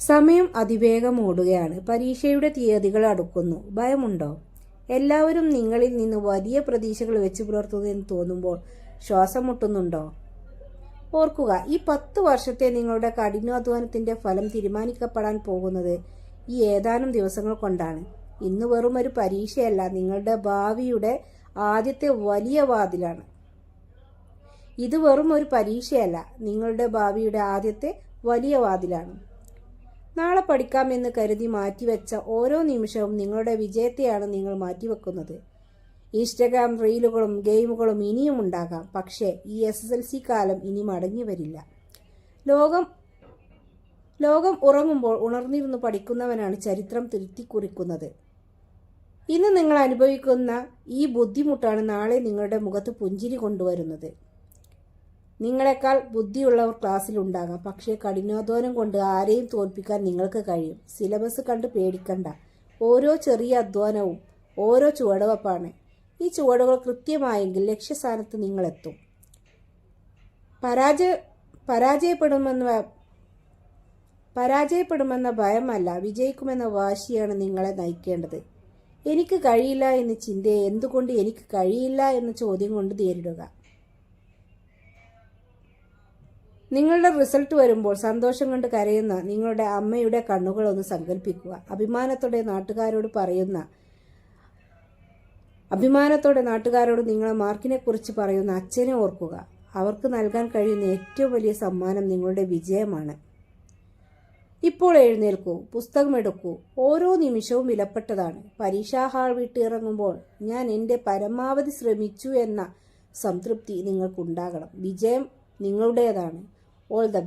സമയം അതിവേഗം ഓടുകയാണ്. പരീക്ഷയുടെ തീയതികൾ അടുക്കുന്നു. ഭയമുണ്ടോ? എല്ലാവരും നിങ്ങളിൽ നിന്ന് വലിയ പ്രതീക്ഷകൾ വെച്ച് പുലർത്തുന്നതെന്ന് തോന്നുമ്പോൾ ശ്വാസം മുട്ടുന്നുണ്ടോ? ഓർക്കുക ഈ പത്ത് വർഷത്തെ നിങ്ങളുടെ കഠിനാധ്വാനത്തിന്റെ ഫലം തീരുമാനിക്കപ്പെടാൻ പോകുന്നത് ഈ ഏതാനും ദിവസങ്ങൾ കൊണ്ടാണ്. ഇന്ന് വെറും ഒരു പരീക്ഷയല്ല നിങ്ങളുടെ ഭാവിയുടെ ആദ്യത്തെ വലിയ വാതിലാണ്. ഇത് വെറും ഒരു പരീക്ഷയല്ല നിങ്ങളുടെ ഭാവിയുടെ ആദ്യത്തെ വലിയ വാതിലാണ്. നാളെ പഠിക്കാമെന്ന് കരുതി മാറ്റിവെച്ച ഓരോ നിമിഷവും നിങ്ങളുടെ വിജയത്തെയാണ് നിങ്ങൾ മാറ്റിവെക്കുന്നത്. ഇൻസ്റ്റഗ്രാം റീലുകളും ഗെയിമുകളും ഇനിയും ഉണ്ടാകാം. പക്ഷേ ഈ എസ് എസ് എൽ സി കാലം ഇനി മടങ്ങി വരില്ല. ലോകം ലോകം ഉറങ്ങുമ്പോൾ ഉണർന്നിരുന്ന് പഠിക്കുന്നവനാണ് ചരിത്രം തിരുത്തിക്കുറിക്കുന്നത്. ഇന്ന് നിങ്ങൾ അനുഭവിക്കുന്ന ഈ ബുദ്ധിമുട്ടാണ് നാളെ നിങ്ങളുടെ മുഖത്ത് പുഞ്ചിരി കൊണ്ടുവരുന്നത്. നിങ്ങളെക്കാൾ ബുദ്ധിയുള്ളവർ ക്ലാസ്സിലുണ്ടാകാം പക്ഷേ കഠിനാധ്വാനം കൊണ്ട് ആരെയും തോൽപ്പിക്കാൻ നിങ്ങൾക്ക് കഴിയും. സിലബസ് കണ്ട് പേടിക്കണ്ട. ഓരോ ചെറിയ അധ്വാനവും ഓരോ ചുവടുവപ്പാണ്. ഈ ചുവടുകൾ കൃത്യമായെങ്കിൽ ലക്ഷ്യസ്ഥാനത്ത് നിങ്ങളെത്തും. പരാജയ പരാജയപ്പെടുമെന്ന പരാജയപ്പെടുമെന്ന ഭയമല്ല. വിജയിക്കുമെന്ന വാശിയാണ് നിങ്ങളെ നയിക്കേണ്ടത്. എനിക്ക് കഴിയില്ല എന്ന ചിന്തയെ എന്തുകൊണ്ട് എനിക്ക് കഴിയില്ല എന്ന ചോദ്യം കൊണ്ട് നേരിടുക. നിങ്ങളുടെ റിസൾട്ട് വരുമ്പോൾ സന്തോഷം കൊണ്ട് കരയുന്ന നിങ്ങളുടെ അമ്മയുടെ കണ്ണുകൾ ഒന്ന് സങ്കല്പിക്കുക അഭിമാനത്തോടെ നാട്ടുകാരോട് പറയുന്ന അഭിമാനത്തോടെ നാട്ടുകാരോട് നിങ്ങളെ മാർക്കിനെ കുറിച്ച് പറയുന്ന അച്ഛനെ ഓർക്കുക. അവർക്ക് നൽകാൻ കഴിയുന്ന ഏറ്റവും വലിയ സമ്മാനം നിങ്ങളുടെ വിജയമാണ്. ഇപ്പോൾ എഴുന്നേൽക്കൂ പുസ്തകമെടുക്കൂ ഓരോ നിമിഷവും വിലപ്പെട്ടതാണ്. പരീക്ഷാ ഹാൾ വിട്ടിറങ്ങുമ്പോൾ ഞാൻ എന്റെ പരമാവധി ശ്രമിച്ചു എന്ന സംതൃപ്തി നിങ്ങൾക്കുണ്ടാകണം. വിജയം നിങ്ങളുടേതാണ്. all the